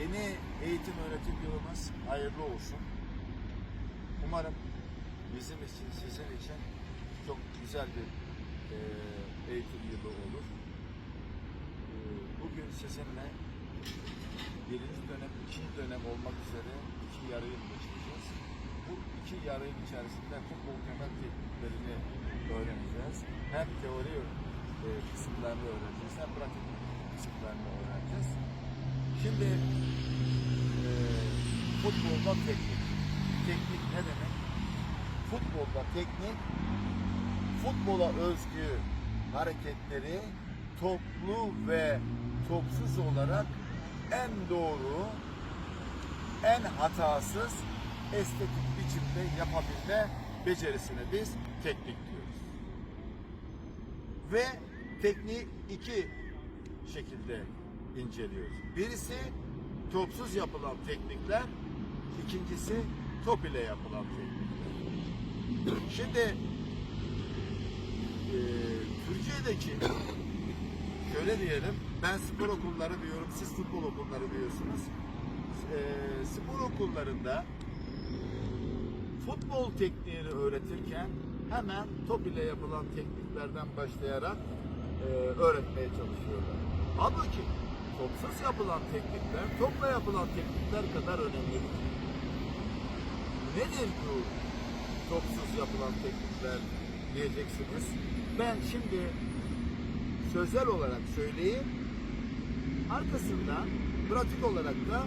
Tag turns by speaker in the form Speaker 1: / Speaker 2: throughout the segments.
Speaker 1: Yeni eğitim öğretim yılımız hayırlı olsun. Umarım bizim için, sizin için çok güzel bir e, eğitim yılı olur. E, bugün sizinle birinci dönem, ikinci dönem olmak üzere iki yarı yıl geçireceğiz. Bu iki yarı yıl içerisinde futbol temel tekniklerini öğreneceğiz. Hem teori e, kısımlarını öğreneceğiz, hem pratik kısımlarını öğreneceğiz. Şimdi e, futbolda teknik. Teknik ne demek? Futbolda teknik, futbola özgü hareketleri toplu ve topsuz olarak en doğru, en hatasız, estetik biçimde yapabilme becerisine biz teknik diyoruz. Ve tekniği iki şekilde inceliyoruz. Birisi topsuz yapılan teknikler, ikincisi top ile yapılan teknikler. Şimdi e, Türkiye'deki şöyle diyelim, ben spor okulları diyorum, siz futbol okulları diyorsunuz. E, spor okullarında futbol tekniğini öğretirken hemen top ile yapılan tekniklerden başlayarak e, öğretmeye çalışıyorlar. Halbuki topsuz yapılan teknikler, topla yapılan teknikler kadar önemlidir. Nedir bu topsuz yapılan teknikler diyeceksiniz. Ben şimdi sözel olarak söyleyeyim. Arkasından pratik olarak da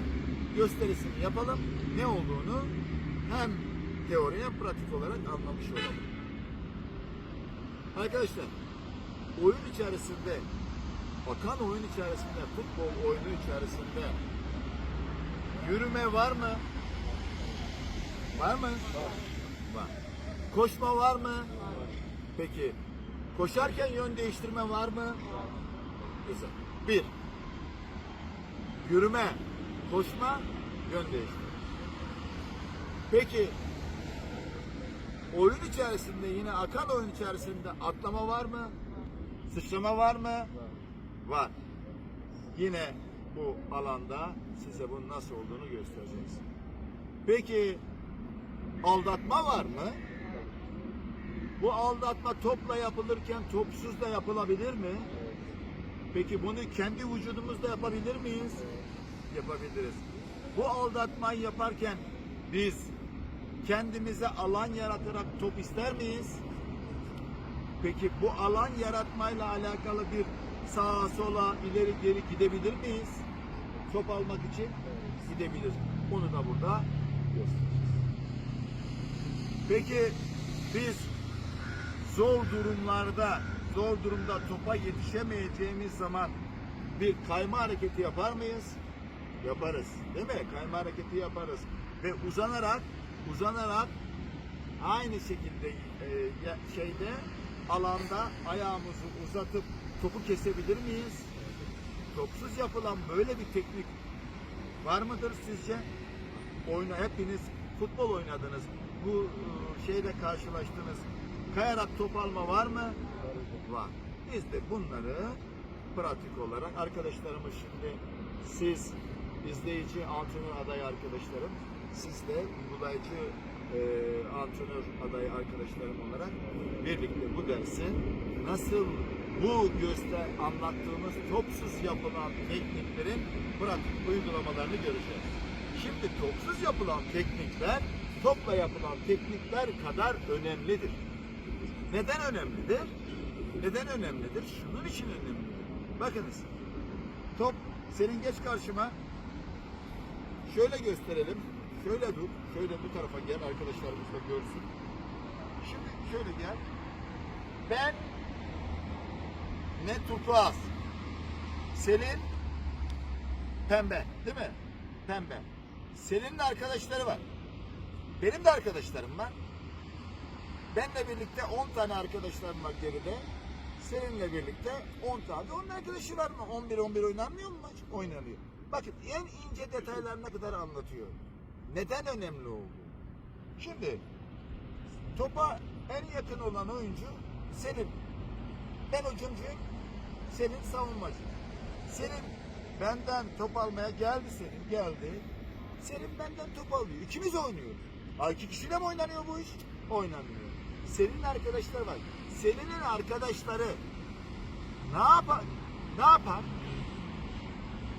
Speaker 1: gösterisini yapalım. Ne olduğunu hem teori pratik olarak anlamış olalım. Arkadaşlar oyun içerisinde akan oyun içerisinde futbol oyunu içerisinde yürüme var mı? Var mı? Var. Koşma var mı? Peki koşarken yön değiştirme var mı? Güzel. Bir. Yürüme, koşma, yön değiştirme. Peki oyun içerisinde yine akan oyun içerisinde atlama var mı? Sıçrama var mı? Var. Yine bu alanda size bunun nasıl olduğunu göstereceğiz. Peki aldatma var mı? Bu aldatma topla yapılırken topsuz da yapılabilir mi? Peki bunu kendi vücudumuzda yapabilir miyiz? Yapabiliriz. Bu aldatmayı yaparken biz kendimize alan yaratarak top ister miyiz? Peki bu alan yaratmayla alakalı bir sağa sola ileri geri gidebilir miyiz? Top almak için gidebiliriz. Onu da burada göstereceğiz. Peki biz zor durumlarda, zor durumda topa yetişemeyeceğimiz zaman bir kayma hareketi yapar mıyız? Yaparız. Değil mi? Kayma hareketi yaparız. Ve uzanarak, uzanarak aynı şekilde e, şeyde alanda ayağımızı uzatıp topu kesebilir miyiz? Topsuz yapılan böyle bir teknik var mıdır sizce? Oyna hepiniz futbol oynadınız. Bu e, şeyle karşılaştınız. Kayarak top alma var mı? Var. Biz de bunları pratik olarak arkadaşlarımız şimdi siz izleyici antrenör adayı arkadaşlarım siz de uygulayıcı e, antrenör adayı arkadaşlarım olarak birlikte bu dersi nasıl bu göster anlattığımız topsuz yapılan tekniklerin pratik uygulamalarını göreceğiz. Şimdi topsuz yapılan teknikler topla yapılan teknikler kadar önemlidir. Neden önemlidir? Neden önemlidir? Şunun için önemlidir. Bakınız. Top senin geç karşıma. Şöyle gösterelim. Şöyle dur. Şöyle bu tarafa gel. Arkadaşlarımız da görsün. Şimdi şöyle gel. Ben ne turkuaz. Selin pembe. Değil mi? Pembe. Selin'in de arkadaşları var. Benim de arkadaşlarım var. Benle birlikte 10 tane arkadaşlarım var geride. Seninle birlikte 10 tane. Onun arkadaşı var mı? 11-11 oynanmıyor mu? Oynanıyor. Bakın en ince detaylarına kadar anlatıyor. Neden önemli oldu? Şimdi topa en yakın olan oyuncu Selim. Ben hücumcuyum. Senin savunmacı. Senin benden top almaya geldi senin geldi. Senin benden top alıyor. İkimiz oynuyoruz. Ha iki kişiyle mi oynanıyor bu iş? Oynanmıyor. Senin arkadaşlar var. Selin'in arkadaşları ne yapar? Ne yapar?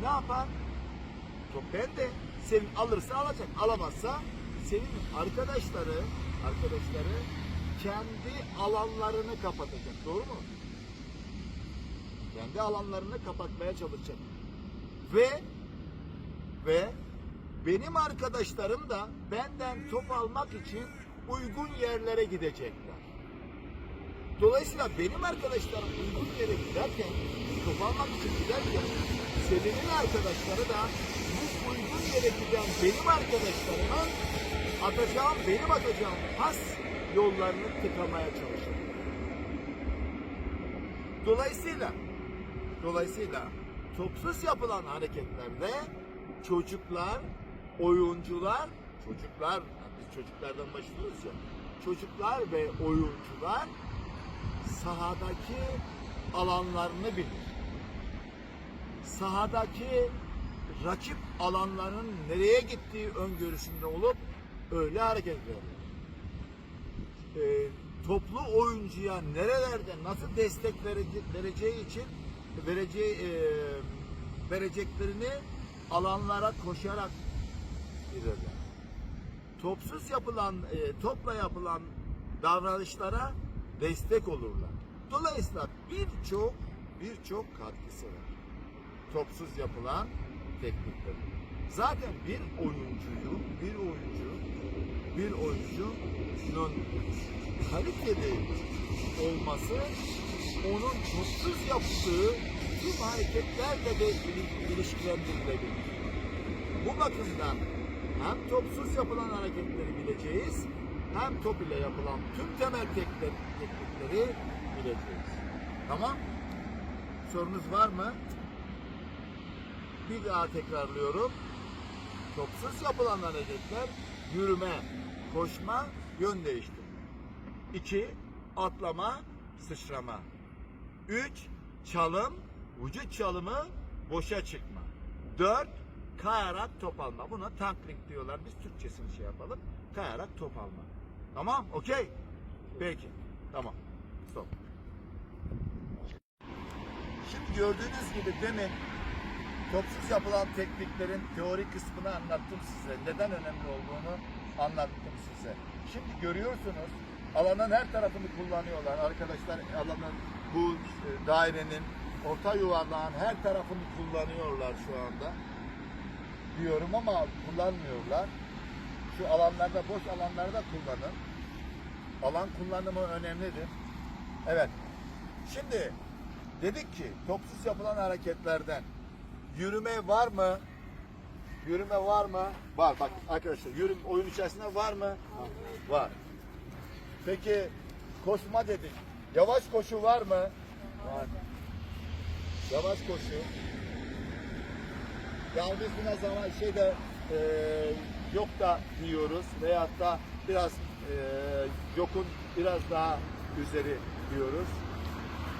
Speaker 1: Ne yapar? Top bende. Selin alırsa alacak. Alamazsa senin arkadaşları arkadaşları kendi alanlarını kapatacak. Doğru mu? Kendi alanlarını kapatmaya çalışacak. Ve ve benim arkadaşlarım da benden top almak için uygun yerlere gidecekler. Dolayısıyla benim arkadaşlarım uygun yere giderken, top almak için giderken, Selin'in arkadaşları da bu uygun yere giden benim arkadaşlarıma atacağım, benim atacağım pas yollarını tıkamaya çalışır. Dolayısıyla Dolayısıyla topsuz yapılan hareketlerde çocuklar, oyuncular, çocuklar, biz çocuklardan başlıyoruz ya, çocuklar ve oyuncular sahadaki alanlarını bilir. Sahadaki rakip alanların nereye gittiği öngörüsünde olup öyle hareket eder. Ee, toplu oyuncuya nerelerde nasıl destek verece- vereceği için vereceği e, vereceklerini alanlara koşarak bilirler. Topsuz yapılan e, topla yapılan davranışlara destek olurlar. Dolayısıyla birçok birçok katkısı var. Topsuz yapılan teknikler. Zaten bir oyuncuyu, bir oyuncu, bir oyuncunun kaliteli olması onun topsuz yaptığı tüm hareketlerle de ili- ilişkilendirilebilir. Bu bakımdan hem topsuz yapılan hareketleri bileceğiz, hem top ile yapılan tüm temel teknikleri, teknikleri bileceğiz. Tamam? Sorunuz var mı? Bir daha tekrarlıyorum. Topsuz yapılan hareketler yürüme, koşma, yön değiştirme. 2. Atlama, sıçrama. 3. Çalım, vücut çalımı, boşa çıkma. 4. Kayarak top alma. Buna tankling diyorlar. Biz Türkçesini şey yapalım. Kayarak top alma. Tamam, okey. Peki, tamam. Stop. Şimdi gördüğünüz gibi demin topsuz yapılan tekniklerin teori kısmını anlattım size. Neden önemli olduğunu anlattım size. Şimdi görüyorsunuz alanın her tarafını kullanıyorlar. Arkadaşlar alanın bu e, dairenin orta yuvarlağın her tarafını kullanıyorlar şu anda. Diyorum ama kullanmıyorlar. Şu alanlarda boş alanlarda kullanın. Alan kullanımı önemlidir. Evet. Şimdi dedik ki topsuz yapılan hareketlerden yürüme var mı? Yürüme var mı? Var. Bak arkadaşlar yürüm oyun içerisinde var mı? Var. Peki koşma dedik. Yavaş koşu var mı? Var. Yavaş koşu. Yani biz buna zaman şeyde e, yok da diyoruz veyahut da biraz e, yokun biraz daha üzeri diyoruz.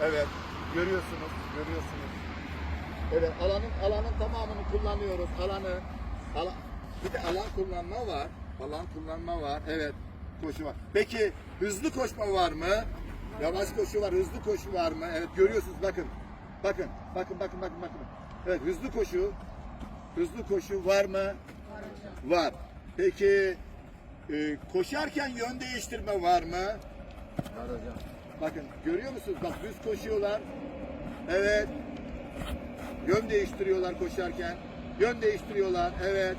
Speaker 1: Evet. Görüyorsunuz. Görüyorsunuz. Evet alanın alanın tamamını kullanıyoruz. Alanı ala, bir de alan kullanma var. Alan kullanma var. Evet. Koşu var. Peki hızlı koşma var mı? Yavaş koşu var. Hızlı koşu var mı? Evet görüyorsunuz bakın. Bakın. Bakın bakın bakın bakın. Evet hızlı koşu. Hızlı koşu var mı? Var. Peki e, koşarken yön değiştirme var mı?
Speaker 2: Var hocam.
Speaker 1: Bakın görüyor musunuz? Bak düz koşuyorlar. Evet. Yön değiştiriyorlar koşarken. Yön değiştiriyorlar. Evet.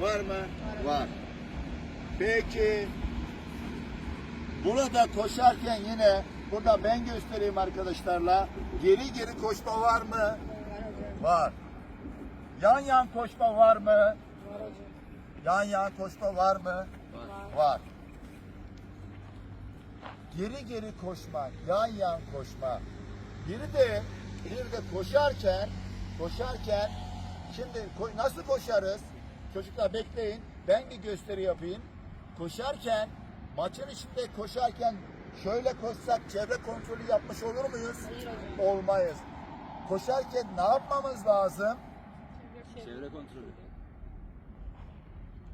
Speaker 1: Var mı? Var. Peki. Burada koşarken yine burada ben göstereyim arkadaşlarla. Geri geri koşma var mı? Var. Yan yan koşma var mı? Yan yan koşma var mı? Var. Geri geri koşma, yan yan koşma. Biri de bir de koşarken koşarken şimdi nasıl koşarız? Çocuklar bekleyin. Ben bir gösteri yapayım. Koşarken maçın içinde koşarken şöyle koşsak çevre kontrolü yapmış olur muyuz? Olmayız. koşarken ne yapmamız lazım?
Speaker 2: Çevre kontrolü.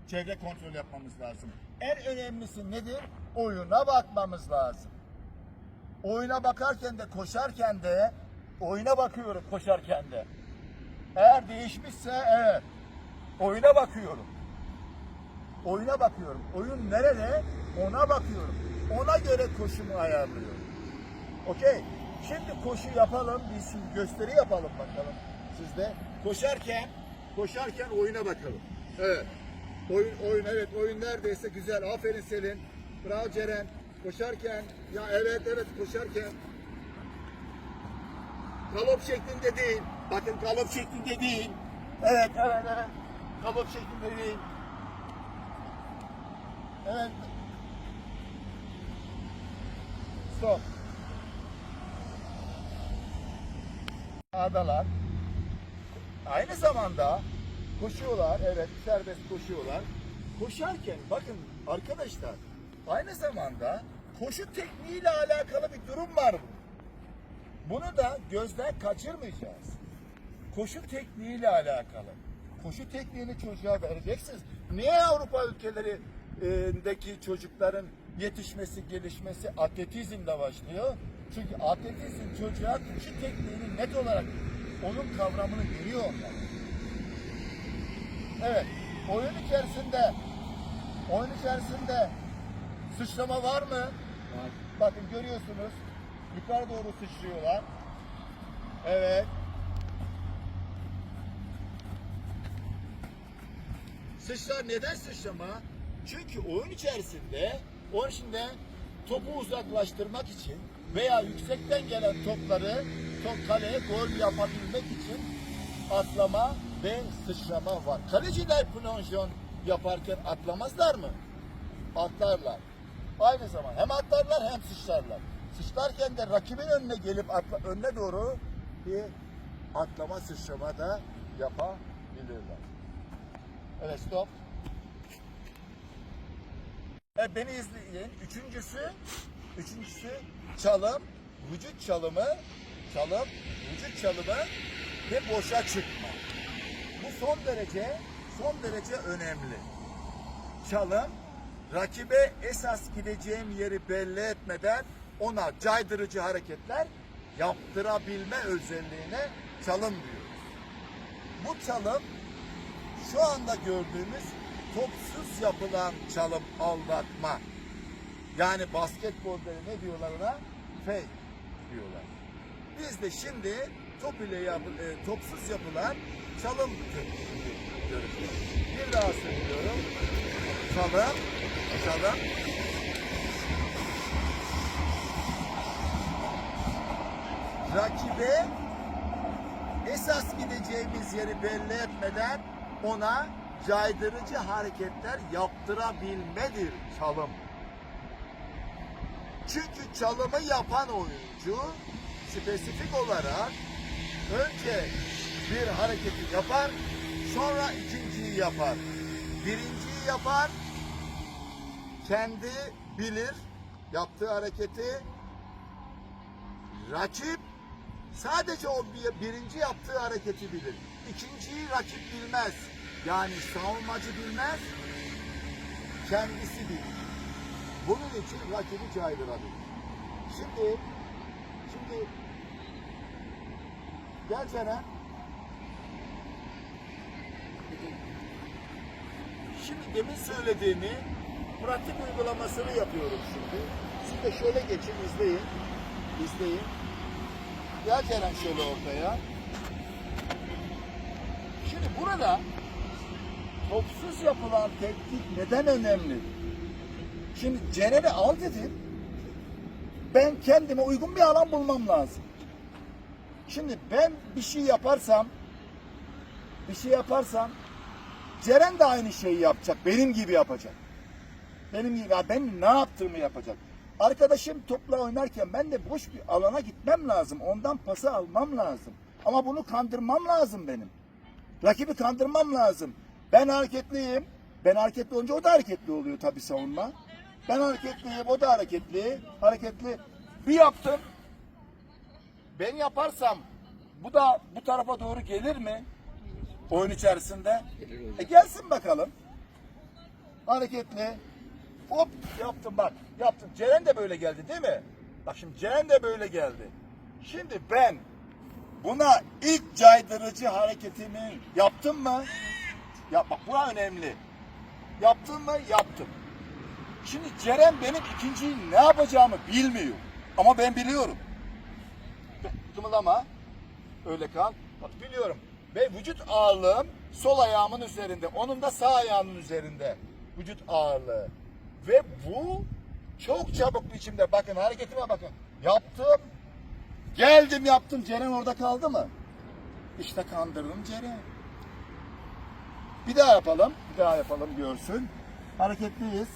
Speaker 1: Çevre kontrol yapmamız lazım. En önemlisi nedir? Oyuna bakmamız lazım. Oyuna bakarken de koşarken de oyuna bakıyorum koşarken de. Eğer değişmişse evet. Oyuna bakıyorum. Oyuna bakıyorum. Oyun nerede? Ona bakıyorum. Ona göre koşumu ayarlıyorum. Okey. Şimdi koşu yapalım. Şimdi gösteri yapalım bakalım sizde. Koşarken koşarken oyuna bakalım. Evet. Oyun oyun evet oyun neredeyse güzel. Aferin Selin. Bravo Ceren. Koşarken ya evet evet koşarken galop şeklinde değil. Bakın galop şeklinde değil. Evet evet evet. Galop şeklinde değil. Evet. Stop. Adalar. Aynı zamanda koşuyorlar. Evet serbest koşuyorlar. Koşarken bakın arkadaşlar aynı zamanda koşu tekniğiyle alakalı bir durum var bu. Bunu da gözden kaçırmayacağız. Koşu tekniğiyle alakalı. Koşu tekniğini çocuğa vereceksiniz. Niye Avrupa ülkelerindeki çocukların yetişmesi, gelişmesi atletizmle başlıyor? Çünkü atletizm çocuğa koşu tekniğini net olarak onun kavramını veriyor onlar. Evet, oyun içerisinde oyun içerisinde sıçrama var mı?
Speaker 2: Var.
Speaker 1: Bakın görüyorsunuz. Yukarı doğru sıçrıyorlar. Evet. Sıçra neden sıçrama? Çünkü oyun içerisinde oyun içinde topu uzaklaştırmak için veya yüksekten gelen topları top kaleye gol yapabilmek için atlama ve sıçrama var. Kaleciler plonjon yaparken atlamazlar mı? atlarlar. Aynı zaman hem atlarlar hem sıçrarlar. Sıçrarken de rakibin önüne gelip atla, önüne doğru bir atlama sıçrama da yapabilirler. Evet stop. Evet, beni izleyin. Üçüncüsü, üçüncüsü çalım, vücut çalımı, çalım, vücut çalımı ve boşa çıkma. Bu son derece, son derece önemli çalım rakibe esas gideceğim yeri belli etmeden ona caydırıcı hareketler yaptırabilme özelliğine çalım diyoruz. Bu çalım şu anda gördüğümüz topsuz yapılan çalım aldatma. Yani basketbolda ne diyorlar ona? Fake diyorlar. Biz de şimdi top ile yapı, e, topsuz yapılan çalım göreceğiz. Bir daha söylüyorum. Çalım, çalım. Rakibe esas gideceğimiz yeri belli etmeden ona caydırıcı hareketler yaptırabilmedir çalım. Çünkü çalımı yapan oyuncu spesifik olarak önce bir hareketi yapar, sonra ikinciyi yapar. Birinciyi yapar, kendi bilir yaptığı hareketi. Rakip sadece o bir- birinci yaptığı hareketi bilir. İkinciyi rakip bilmez. Yani savunmacı bilmez, kendisi bilir. Bunun için rakibi caydırabilir. Şimdi, şimdi gel Ceren. Şimdi demin söylediğimi pratik uygulamasını yapıyorum şimdi. Siz de şöyle geçin izleyin. İzleyin. Gel Ceren şöyle ortaya. Şimdi burada topsuz yapılan teknik neden önemli? Şimdi Ceren'i al dedim. Ben kendime uygun bir alan bulmam lazım. Şimdi ben bir şey yaparsam bir şey yaparsam Ceren de aynı şeyi yapacak. Benim gibi yapacak. Benim gibi. Ben ne yaptığımı yapacak. Arkadaşım topla oynarken ben de boş bir alana gitmem lazım. Ondan pası almam lazım. Ama bunu kandırmam lazım benim. Rakibi kandırmam lazım. Ben hareketliyim. Ben hareketli olunca o da hareketli oluyor tabii savunma. Ben hareketliyim, o da hareketli. Hareketli. Bir yaptım. Ben yaparsam Bu da bu tarafa doğru gelir mi? Oyun içerisinde. E gelsin bakalım. Hareketli. Hop yaptım bak. Yaptım. Ceren de böyle geldi değil mi? Bak şimdi Ceren de böyle geldi. Şimdi ben buna ilk caydırıcı hareketimi yaptım mı? Ya bak bu önemli. Yaptım mı? Yaptım. Şimdi Ceren benim ikinciyi ne yapacağımı bilmiyor. Ama ben biliyorum. Kımıldama. Öyle kal. Bak biliyorum. Ve vücut ağırlığım sol ayağımın üzerinde. Onun da sağ ayağının üzerinde. Vücut ağırlığı. Ve bu çok çabuk biçimde. Bakın hareketime bakın. Yaptım. Geldim yaptım. Ceren orada kaldı mı? İşte kandırdım Ceren. Bir daha yapalım. Bir daha yapalım görsün. Hareketliyiz.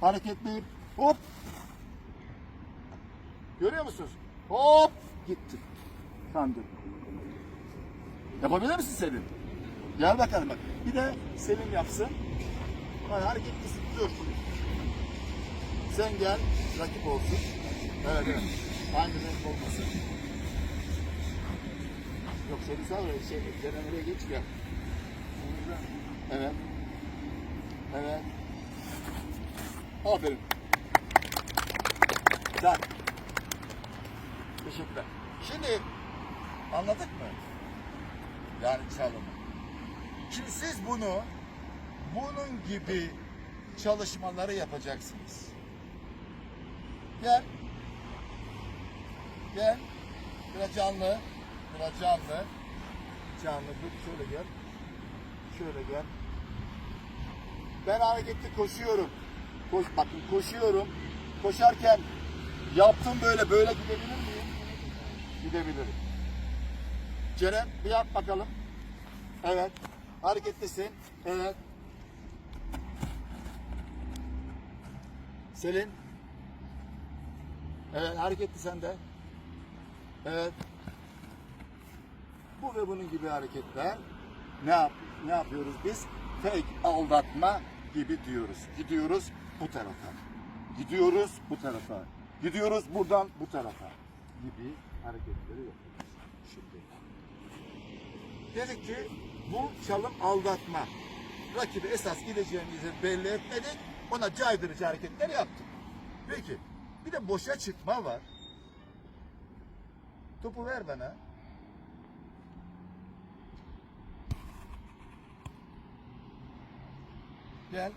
Speaker 1: Hareketliyim. Hop. Görüyor musunuz? Hop. Gitti. Kandır. Yapabilir misin Selim? Gel bakalım bak. Bir de Selim yapsın. Bak hareketlisin. Dur. Sen gel. Rakip olsun. Evet evet. Aynı renk olmasın. Yok seni sağ ol. Şey, Ceren oraya geç gel. Evet. Evet. Aferin. Güzel. Teşekkürler. Şimdi anladık mı? Yani çalımı. Şimdi siz bunu bunun gibi çalışmaları yapacaksınız. Gel. Gel. Biraz canlı. Biraz canlı. Canlı. Dur şöyle gel. Şöyle gel. Ben hareketli koşuyorum. Koş, bakın koşuyorum. Koşarken yaptım böyle böyle gidebilir miyim? Gidebilirim. Ceren bir yap bakalım. Evet. Hareketlisin. Evet. Selin. Evet hareketli sen de. Evet. Bu ve bunun gibi hareketler ne yap ne yapıyoruz biz? Fake aldatma gibi diyoruz. Gidiyoruz bu tarafa. Gidiyoruz bu tarafa. Gidiyoruz buradan bu tarafa gibi hareketleri yapıyoruz. Şimdi. Dedik ki bu çalım aldatma. Rakibi esas gideceğimizi belli etmedik. Ona caydırıcı hareketler yaptık. Peki bir de boşa çıkma var. Topu ver bana. Gel.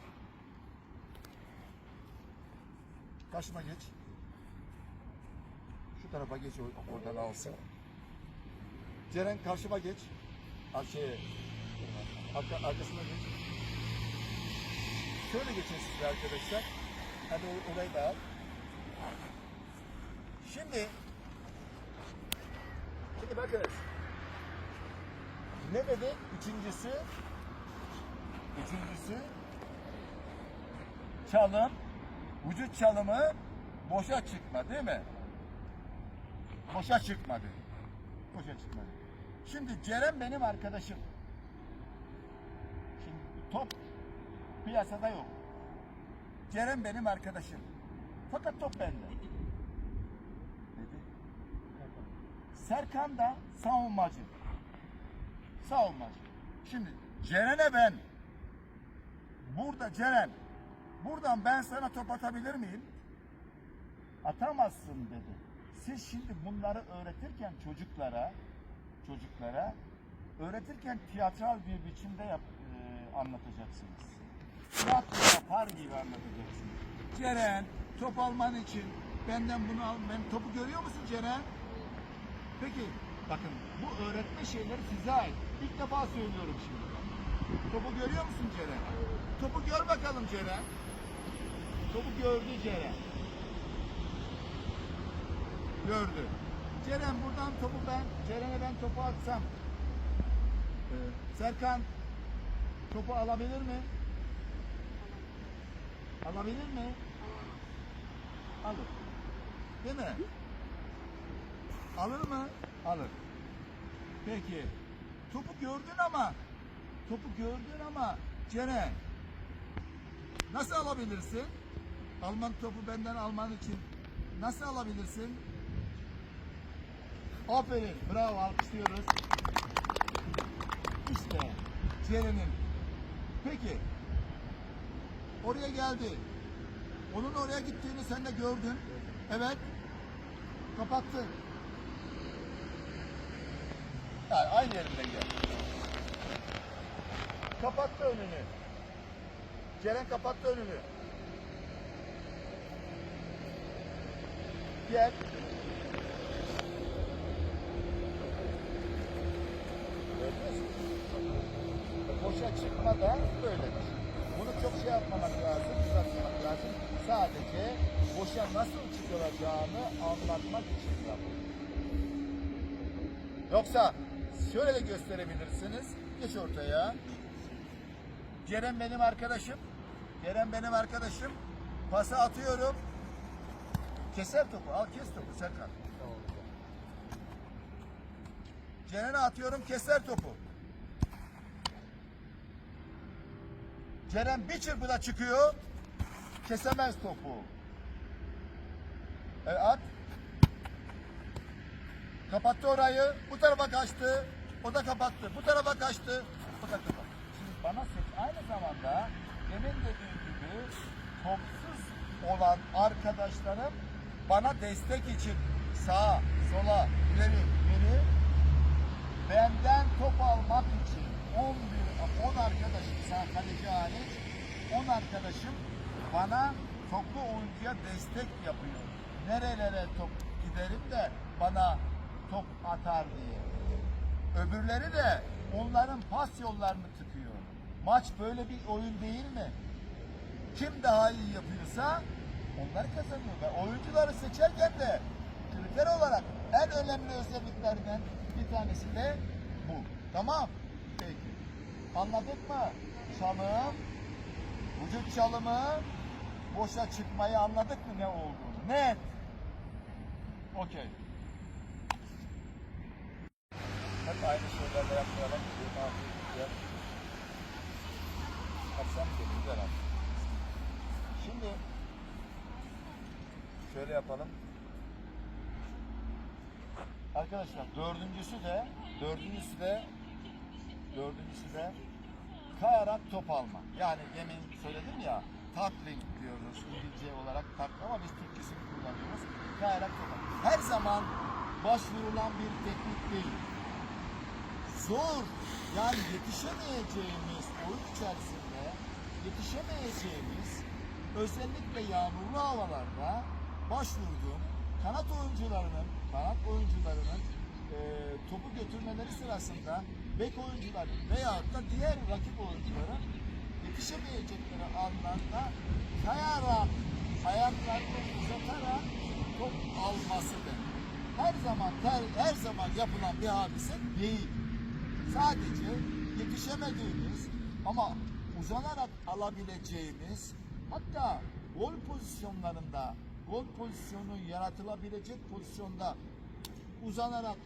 Speaker 1: Karşıma geç. Şu tarafa geç oradan alsın. Ceren karşıma geç. Ar şeye, arka, arkasına geç. Şöyle geçin siz arkadaşlar. Hadi orayı da al. Şimdi Şimdi bakınız. Ne dedi? Üçüncüsü Üçüncüsü çalım, vücut çalımı boşa çıkma değil mi? Boşa çıkmadı. Boşa çıkmadı. Şimdi Ceren benim arkadaşım. Şimdi top piyasada yok. Ceren benim arkadaşım. Fakat top bende. Dedi. Serkan da savunmacı. Savunmacı. Şimdi Ceren'e ben burada Ceren buradan ben sana top atabilir miyim? Atamazsın dedi. Siz şimdi bunları öğretirken çocuklara çocuklara öğretirken tiyatral bir biçimde yap, e, anlatacaksınız. Tiyatro yapar gibi anlatacaksınız. Ceren top alman için benden bunu al. Ben topu görüyor musun Ceren? Peki bakın bu öğretme şeyleri size ait. İlk defa söylüyorum şimdi. Topu görüyor musun Ceren? Topu gör bakalım Ceren. Topu gördü Ceren. Gördü. Ceren buradan topu ben, Ceren'e ben topu atsam. Ee, Serkan topu alabilir mi? Alabilir mi? Alır. Değil mi? Alır mı? Alır. Peki. Topu gördün ama topu gördün ama Ceren nasıl alabilirsin? Alman topu benden alman için nasıl alabilirsin? Aferin. Bravo. Alkışlıyoruz. İşte Ceren'in. Peki. Oraya geldi. Onun oraya gittiğini sen de gördün. Evet. Kapattı. Yani aynı yerinden gel. Kapattı önünü. Ceren kapattı önünü. Mü? Boşa çıkma da böyledir. Bunu çok şey yapmamak lazım, uzatmamak lazım. Sadece boşa nasıl çıkılacağını anlatmak için yapılır. Yoksa şöyle de gösterebilirsiniz. Geç ortaya. Ceren benim arkadaşım. Ceren benim arkadaşım. Pası atıyorum. Keser topu. Al kes topu Serkan. Ceren'e atıyorum keser topu. Ceren bir çırpıda çıkıyor. Kesemez topu. Evet at. Kapattı orayı. Bu tarafa kaçtı. O da kapattı. Bu tarafa kaçtı. O da kapattı. Şimdi bana. Aynı zamanda demin dediğim gibi topsuz olan arkadaşlarım bana destek için sağa, sola, ileri, geri benden top almak için 11, 10 arkadaşım sağ kaleci hariç 10 arkadaşım bana toplu oyuncuya destek yapıyor. Nerelere top giderim de bana top atar diye. Öbürleri de onların pas yollarını tıkıyor. Maç böyle bir oyun değil mi? Kim daha iyi yapıyorsa onlar kazanıyor. Ve oyuncuları seçerken de kriter olarak en önemli özelliklerinden bir tanesi de bu. Tamam. Peki. Anladık mı? Çalım, vücut çalımı, boşa çıkmayı anladık mı ne olduğunu? Net. Okey. Hep aynı şeylerle yapmayalım. Gel. Kapsam gelin gel abi. Şimdi şöyle yapalım. Arkadaşlar dördüncüsü de dördüncüsü de dördüncüsü de kayarak top alma. Yani demin söyledim ya tackling diyoruz İngilizce olarak tackling ama biz Türkçesini kullanıyoruz. Kayarak top alma. Her zaman başvurulan bir teknik değil. Zor yani yetişemeyeceğimiz oyun içerisinde yetişemeyeceğimiz özellikle yağmurlu havalarda başvurduğum kanat oyuncularının kanat oyuncularının e, topu götürmeleri sırasında bek oyuncuları veyahut da diğer rakip oyuncuların yetişemeyecekleri anlarda kayarak ayaklarını uzatarak top almasıdır. Her zaman her, her zaman yapılan bir hadise değil. Sadece yetişemediğimiz ama uzanarak alabileceğimiz hatta gol pozisyonlarında gol pozisyonu yaratılabilecek pozisyonda uzanarak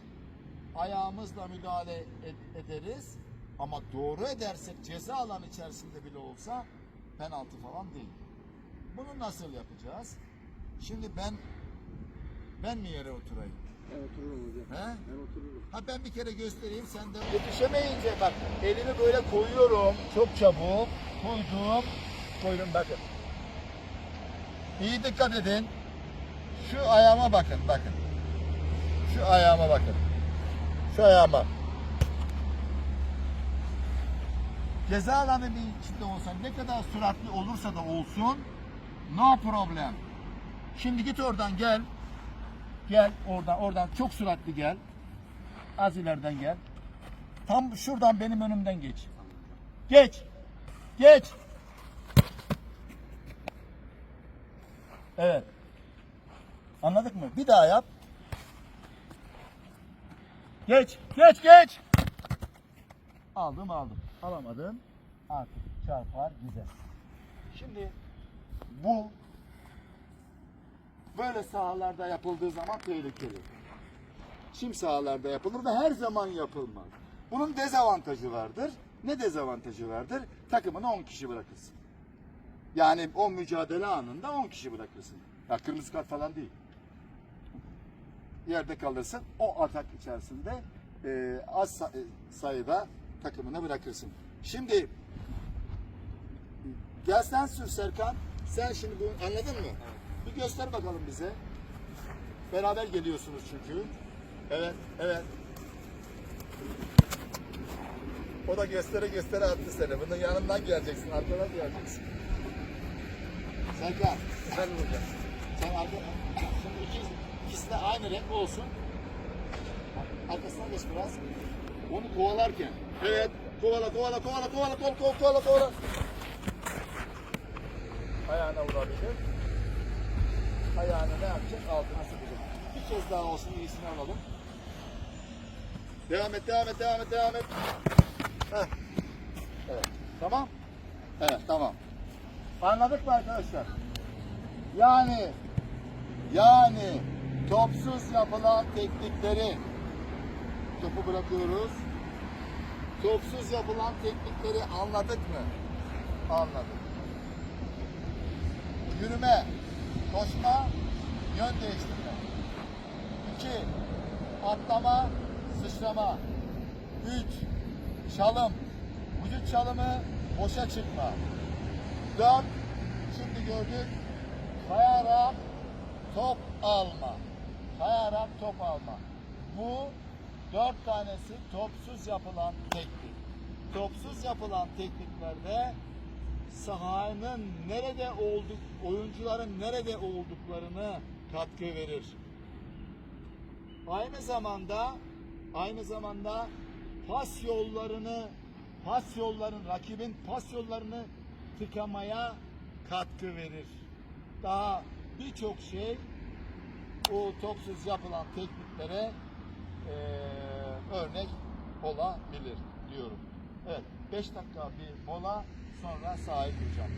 Speaker 1: ayağımızla müdahale ed- ederiz ama doğru edersek ceza alanı içerisinde bile olsa penaltı falan değil. Bunu nasıl yapacağız? Şimdi ben ben mi yere oturayım?
Speaker 2: Ben otururum hocam.
Speaker 1: He?
Speaker 2: Ben otururum.
Speaker 1: Ha ben bir kere göstereyim sen de. Yetişemeyince bak elimi böyle koyuyorum. Çok çabuk. Koydum. Koydum bakın. İyi dikkat edin. Şu ayağıma bakın bakın. Şu ayağıma bakın. Şu ayağıma. Ceza alanı bir içinde olsa ne kadar süratli olursa da olsun no problem. Şimdi git oradan gel. Gel oradan oradan çok süratli gel. Az ileriden gel. Tam şuradan benim önümden geç. Geç. Geç. Evet. Anladık mı? Bir daha yap. Geç. Geç geç. Aldım aldım. Alamadım. Artık çarpar gider. Şimdi bu böyle sahalarda yapıldığı zaman tehlikeli. Çim sahalarda yapılır ve her zaman yapılmaz. Bunun dezavantajı vardır. Ne dezavantajı vardır? Takımını 10 kişi bırakırsın. Yani o mücadele anında 10 kişi bırakırsın. Ya kırmızı kart falan değil. Yerde kalırsın. O atak içerisinde e, az e, sayıda takımına bırakırsın. Şimdi gel sen sür Serkan. Sen şimdi bunu anladın mı? Bir göster bakalım bize. Beraber geliyorsunuz çünkü. Evet, evet. O da göstere göstere attı seni. Bunun yanından geleceksin, arkadan geleceksin. Serkan.
Speaker 2: Ben vuracağım.
Speaker 1: Sen arka, şimdi iki, ikisi de aynı renk olsun. Arkasına geç biraz. Onu kovalarken. Evet. Kovala, kovala, kovala, kovala, kovala, kovala, kovala, kovala. Ayağına vurabilir. Ayağını ne yapacak? Altına sıkacak. Bir kez daha olsun iyisini alalım. Devam et, devam et, devam et, devam et. Heh. Evet. Tamam. Evet, tamam. Anladık mı arkadaşlar? Yani yani topsuz yapılan teknikleri topu bırakıyoruz. Topsuz yapılan teknikleri anladık mı? Anladık. Yürüme, koşma, yön değiştirme. İki, atlama, sıçrama. Üç, çalım, vücut çalımı, boşa çıkma. Dört, şimdi gördük, kayarak top alma. Kayarak top alma. Bu dört tanesi topsuz yapılan teknik. Topsuz yapılan tekniklerde sahanın nerede olduk, oyuncuların nerede olduklarını katkı verir. Aynı zamanda aynı zamanda pas yollarını pas yolların rakibin pas yollarını tıkamaya katkı verir. Daha birçok şey o topsuz yapılan tekniklere eee, örnek olabilir diyorum. Evet 5 dakika bir mola sonra sahip kuracağım.